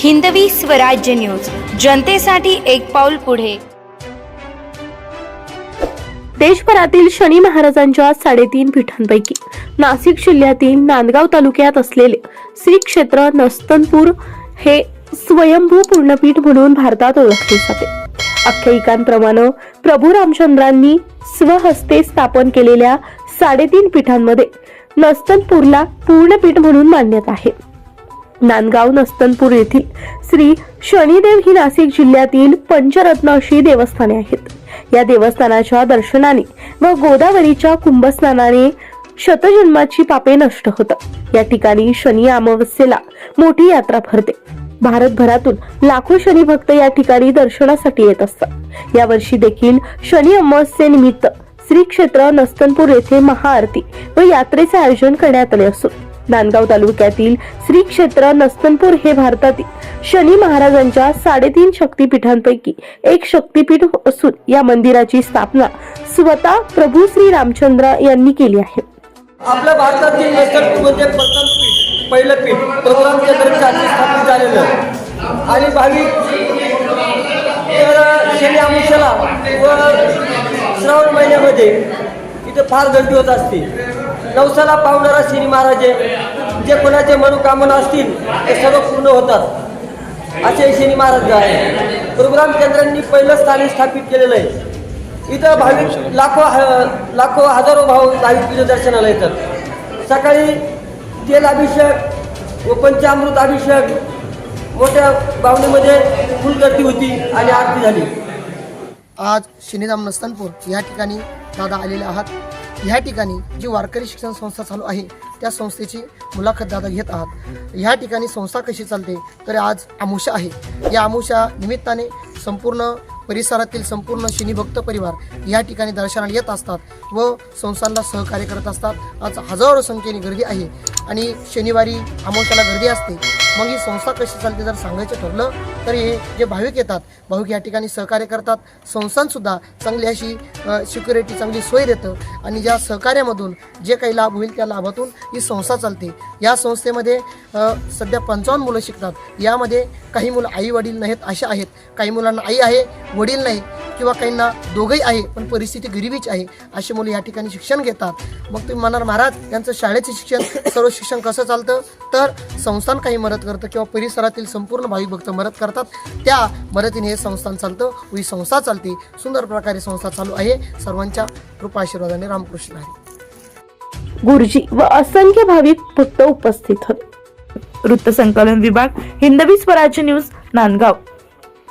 Hindavi Swarajya news. जनतेसाठी एक पाऊल पुढे. देशभरातील शनी महाराजांच्या साडेतीन पीठांपैकी नाशिक जिल्ह्यातील नांदगाव तालुक्यात असलेले श्री क्षेत्र नस्तनपूर हे स्वयंभू पूर्णपीठ म्हणून भारतात ओळखले जाते. आख्यायिकांप्रमाणे प्रभू रामचंद्रांनी स्वहस्ते स्थापन केलेल्या साडेतीन पीठांमध्ये नस्तनपूरला पूर्णपीठ म्हणून मान्यता आहे. नांदगाव नस्तनपूर येथील श्री शनिदेव ही नाशिक जिल्ह्यातील पंचरत्न अशी देवस्थाने आहेत. या देवस्थानाच्या दर्शनाने व गोदावरीच्या कुंभस्नानाने शतजन्माची पापे नष्ट होतात. या ठिकाणी शनी अमावस्येला मोठी यात्रा भरते. भारतभरातून लाखो शनी भक्त या ठिकाणी दर्शनासाठी येत असतात. यावर्षी देखील शनी अमावस्येनिमित्त श्री क्षेत्र नस्तनपूर येथे महाआरती व यात्रेचे आयोजन करण्यात आले असून नांदगाव तालुक्यातील श्री क्षेत्र नस्तनपूर हे भारतातील शनी महाराजांच्या साडेतीन शक्तीपीठांपैकी एक शक्तीपीठ असून या मंदिराची स्थापना स्वतः प्रभू श्री रामचंद्र यांनी केली आहे. आपल्या भारतातील म्हणजे प्रथम पीठ पहिलं पीठ प्रभुराम चंद्रांच्या झालेलं. आणि भाविक शनी अमुष्याला व श्रावण महिन्यामध्ये इथे फार गर्दी होत असते. नवसाला पावणारा शनी महाराज आहे. जे कोणाचे मनोकामना असतील ते सर्व पूर्ण होतात. असे शनी महाराज आहे प्रभुरामचंद्रांनी पहिलं स्थान स्थापित केलेलं आहे. इथं भाविक लाखो ह- लाखो हजारो भाव भाविक तिथं दर्शनाला येतात. सकाळी तेल अभिषेक व पंचामृत अभिषेक मोठ्या भावनेमध्ये फुल गर्दी होती आणि आरती झाली. आज शनिधाम नस्तनपूर या ठिकाणी दादा आलेले आहात. ह्या ठिकाणी जी वारकरी शिक्षण संस्था चालू आहे त्या संस्थेची मुलाखत दादा घेत आहात. ह्या ठिकाणी संस्था कशी चालते? तर आज आमुषा आहे. या आमुषा निमित्ताने संपूर्ण परिसरातील संपूर्ण शनिभक्त परिवार या ठिकाणी दर्शनाला येत असतात व संस्थांना सहकार्य करत असतात. आज हजारो संख्येने गर्दी आहे. आणि शनिवारी आमोशाला गर्दी असते. मग ही संस्था कशी चालते जर सांगायचं ठरलं तर हे जे भाविक येतात भाविक या ठिकाणी सहकार्य करतात. संस्थांसुद्धा चांगली अशी सिक्युरिटी चांगली सोय देतं. आणि ज्या सहकार्यामधून जे काही लाभ होईल त्या लाभातून ही संस्था चालते. या संस्थेमध्ये सध्या पंचावन्न मुलं शिकतात. यामध्ये काही मुलं आई वडील नाहीत अशा आहेत. काही मुलांना आई आहे वडील नाही किंवा काहींना दोघंही आहे पण परिस्थिती गरिबीच आहे अशी मुलं या ठिकाणी शिक्षण घेतात. मग तुम्ही म्हणाल महाराज यांचं शाळेचे शिक्षण सर्व शिक्षण कसं चालतं? तर संस्थान काही मदत करतं किंवा परिसरातील संपूर्ण भाविक भक्त मदत करतात. त्या मदतीने हे संस्थान चालतं व ही संस्था चालते. सुंदर प्रकारे संस्था चालू आहे. सर्वांच्या कृपा आशीर्वादाने रामकृष्ण आहे. गुरुजी व असंख्य भाविक भक्त उपस्थित होते. वृत्तसंकलन विभाग हिंदवी स्वराज्य न्यूज नांदगाव.